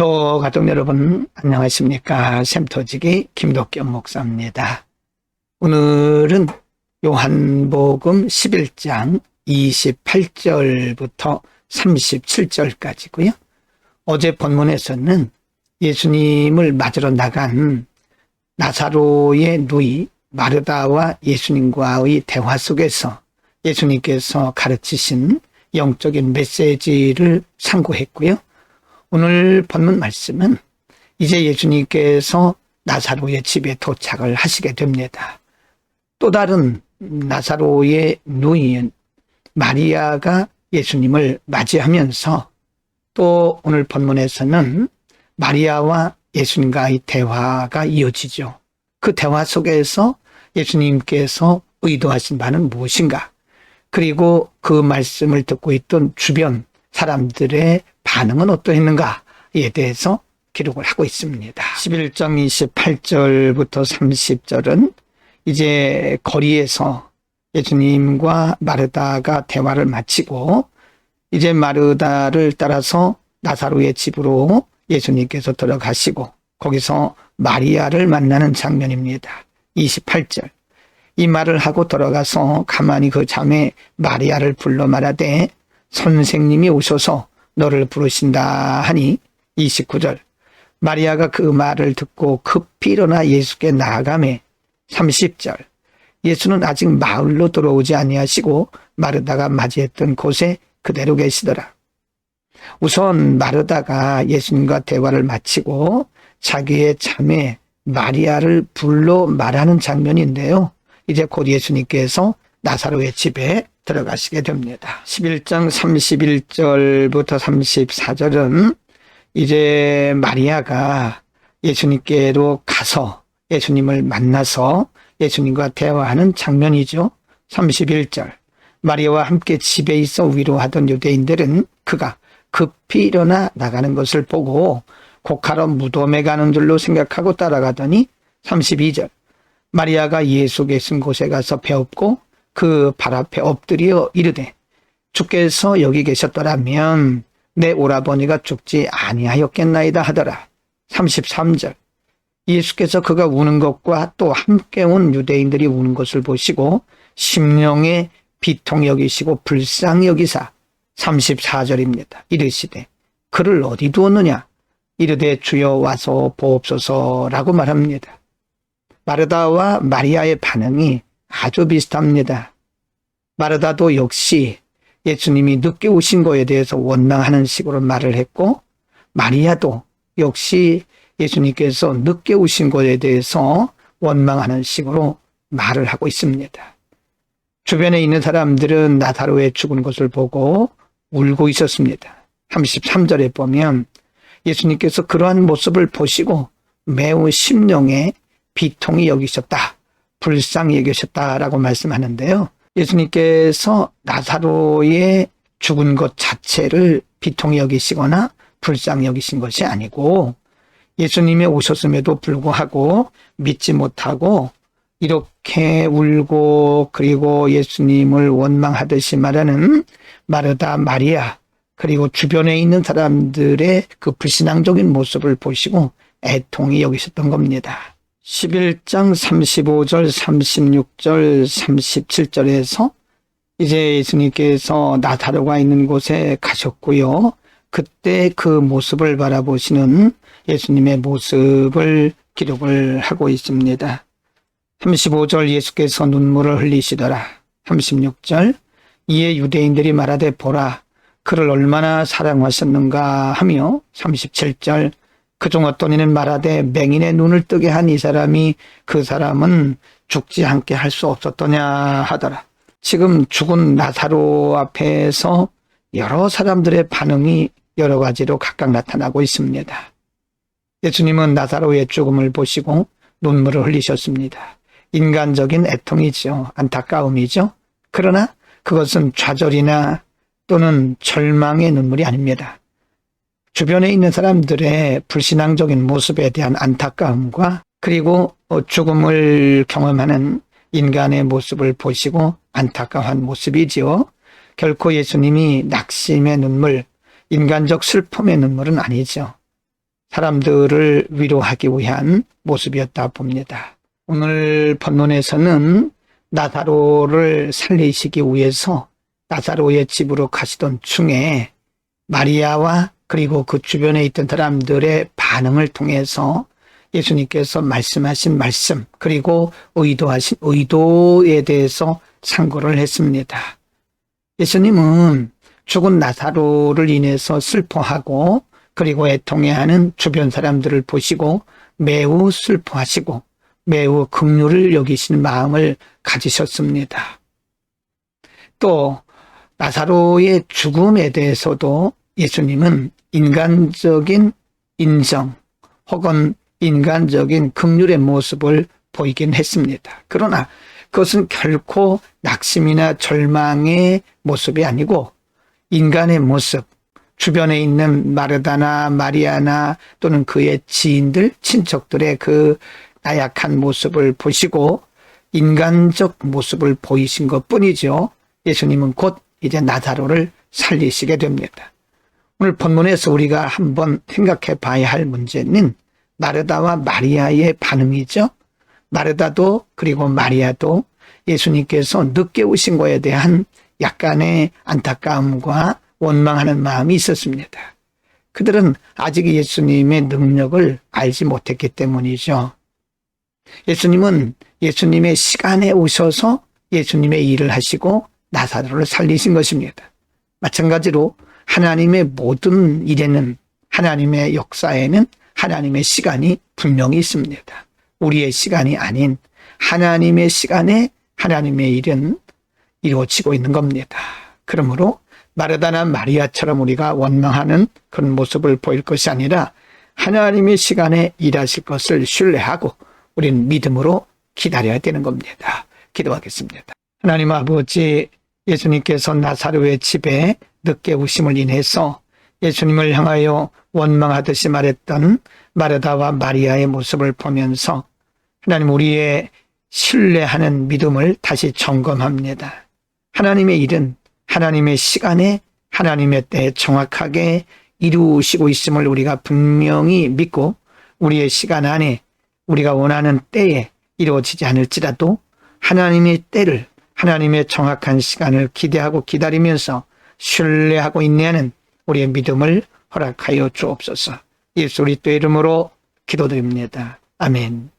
성도 가족 여러분 안녕하십니까 샘터지기 김덕겸 목사입니다. 오늘은 요한복음 11장 28절부터 37절까지고요. 어제 본문에서는 예수님을 맞으러 나간 나사로의 누이 마르다와 예수님과의 대화 속에서 예수님께서 가르치신 영적인 메시지를 상고했고요. 오늘 본문 말씀은 이제 예수님께서 나사로의 집에 도착을 하시게 됩니다. 또 다른 나사로의 누이인 마리아가 예수님을 맞이하면서 또 오늘 본문에서는 마리아와 예수님과의 대화가 이어지죠. 그 대화 속에서 예수님께서 의도하신 바는 무엇인가? 그리고 그 말씀을 듣고 있던 주변 사람들의 반응은 어떠했는가에 대해서 기록을 하고 있습니다. 11장 28절부터 30절은 이제 거리에서 예수님과 마르다가 대화를 마치고 이제 마르다를 따라서 나사로의 집으로 예수님께서 들어가시고 거기서 마리아를 만나는 장면입니다. 28절. 이 말을 하고 들어가서 가만히 그 잠에 마리아를 불러 말하되 선생님이 오셔서 너를 부르신다 하니 29절 마리아가 그 말을 듣고 급히 일어나 예수께 나아가매 30절 예수는 아직 마을로 들어오지 아니하시고 마르다가 맞이했던 곳에 그대로 계시더라. 우선 마르다가 예수님과 대화를 마치고 자기의 자매 마리아를 불러 말하는 장면인데요. 이제 곧 예수님께서 나사로의 집에 들어가시게 됩니다. 11장 31절부터 34절은 이제 마리아가 예수님께로 가서 예수님을 만나서 예수님과 대화하는 장면이죠. 31절. 마리아와 함께 집에 있어 위로하던 유대인들은 그가 급히 일어나 나가는 것을 보고 곡하러 무덤에 가는 줄로 생각하고 따라가더니 32절. 마리아가 예수 계신 곳에 가서 배웠고 그 발 앞에 엎드려 이르되 주께서 여기 계셨더라면 내 오라버니가 죽지 아니하였겠나이다 하더라. 33절 예수께서 그가 우는 것과 또 함께 온 유대인들이 우는 것을 보시고 심령에 비통 여기시고 불쌍히 여기사 34절입니다. 이르시되 그를 어디 두었느냐 이르되 주여 와서 보옵소서라고 말합니다. 마르다와 마리아의 반응이 아주 비슷합니다. 마르다도 역시 예수님이 늦게 오신 거에 대해서 원망하는 식으로 말을 했고 마리아도 역시 예수님께서 늦게 오신 것에 대해서 원망하는 식으로 말을 하고 있습니다. 주변에 있는 사람들은 나사로의 죽은 것을 보고 울고 있었습니다. 33절에 보면 예수님께서 그러한 모습을 보시고 매우 심령에 비통이 여기셨다. 불쌍히 여기셨다라고 말씀하는데요. 예수님께서 나사로의 죽은 것 자체를 비통히 여기시거나 불쌍히 여기신 것이 아니고 예수님이 오셨음에도 불구하고 믿지 못하고 이렇게 울고 그리고 예수님을 원망하듯이 말하는 마르다 마리아 그리고 주변에 있는 사람들의 그 불신앙적인 모습을 보시고 애통이 여기셨던 겁니다. 11장 35절, 36절, 37절에서 이제 예수님께서 나사로가 있는 곳에 가셨고요. 그때 그 모습을 바라보시는 예수님의 모습을 기록을 하고 있습니다. 35절 예수께서 눈물을 흘리시더라. 36절 이에 유대인들이 말하되 보라 그를 얼마나 사랑하셨는가 하며 37절 그중 어떤 이는 말하되 맹인의 눈을 뜨게 한 이 사람이 그 사람은 죽지 않게 할 수 없었더냐 하더라. 지금 죽은 나사로 앞에서 여러 사람들의 반응이 여러 가지로 각각 나타나고 있습니다. 예수님은 나사로의 죽음을 보시고 눈물을 흘리셨습니다. 인간적인 애통이죠. 안타까움이죠. 그러나 그것은 좌절이나 또는 절망의 눈물이 아닙니다. 주변에 있는 사람들의 불신앙적인 모습에 대한 안타까움과 그리고 죽음을 경험하는 인간의 모습을 보시고 안타까워한 모습이지요. 결코 예수님이 낙심의 눈물, 인간적 슬픔의 눈물은 아니죠. 사람들을 위로하기 위한 모습이었다 봅니다. 오늘 본문에서는 나사로를 살리시기 위해서 나사로의 집으로 가시던 중에 마리아와 그리고 그 주변에 있던 사람들의 반응을 통해서 예수님께서 말씀하신 말씀 그리고 의도하신 의도에 대해서 상고를 했습니다. 예수님은 죽은 나사로를 인해서 슬퍼하고 그리고 애통해하는 주변 사람들을 보시고 매우 슬퍼하시고 매우 긍휼을 여기시는 마음을 가지셨습니다. 또 나사로의 죽음에 대해서도 예수님은 인간적인 인정 혹은 인간적인 긍휼의 모습을 보이긴 했습니다. 그러나 그것은 결코 낙심이나 절망의 모습이 아니고 인간의 모습, 주변에 있는 마르다나 마리아나 또는 그의 지인들, 친척들의 그 나약한 모습을 보시고 인간적 모습을 보이신 것 뿐이죠. 예수님은 곧 이제 나사로를 살리시게 됩니다. 오늘 본문에서 우리가 한번 생각해 봐야 할 문제는 마르다와 마리아의 반응이죠. 마르다도 그리고 마리아도 예수님께서 늦게 오신 것에 대한 약간의 안타까움과 원망하는 마음이 있었습니다. 그들은 아직 예수님의 능력을 알지 못했기 때문이죠. 예수님은 예수님의 시간에 오셔서 예수님의 일을 하시고 나사로를 살리신 것입니다. 마찬가지로 하나님의 모든 일에는 하나님의 역사에는 하나님의 시간이 분명히 있습니다. 우리의 시간이 아닌 하나님의 시간에 하나님의 일은 이루어지고 있는 겁니다. 그러므로 마르다나 마리아처럼 우리가 원망하는 그런 모습을 보일 것이 아니라 하나님의 시간에 일하실 것을 신뢰하고 우리는 믿음으로 기다려야 되는 겁니다. 기도하겠습니다. 하나님 아버지 예수님께서 나사로의 집에 늦게 오심을 인해서 예수님을 향하여 원망하듯이 말했던 마르다와 마리아의 모습을 보면서 하나님 우리의 신뢰하는 믿음을 다시 점검합니다. 하나님의 일은 하나님의 시간에 하나님의 때에 정확하게 이루시고 있음을 우리가 분명히 믿고 우리의 시간 안에 우리가 원하는 때에 이루어지지 않을지라도 하나님의 때를 하나님의 정확한 시간을 기대하고 기다리면서 신뢰하고 인내하는 우리의 믿음을 허락하여 주옵소서. 예수 그리스도 이름으로 기도드립니다. 아멘.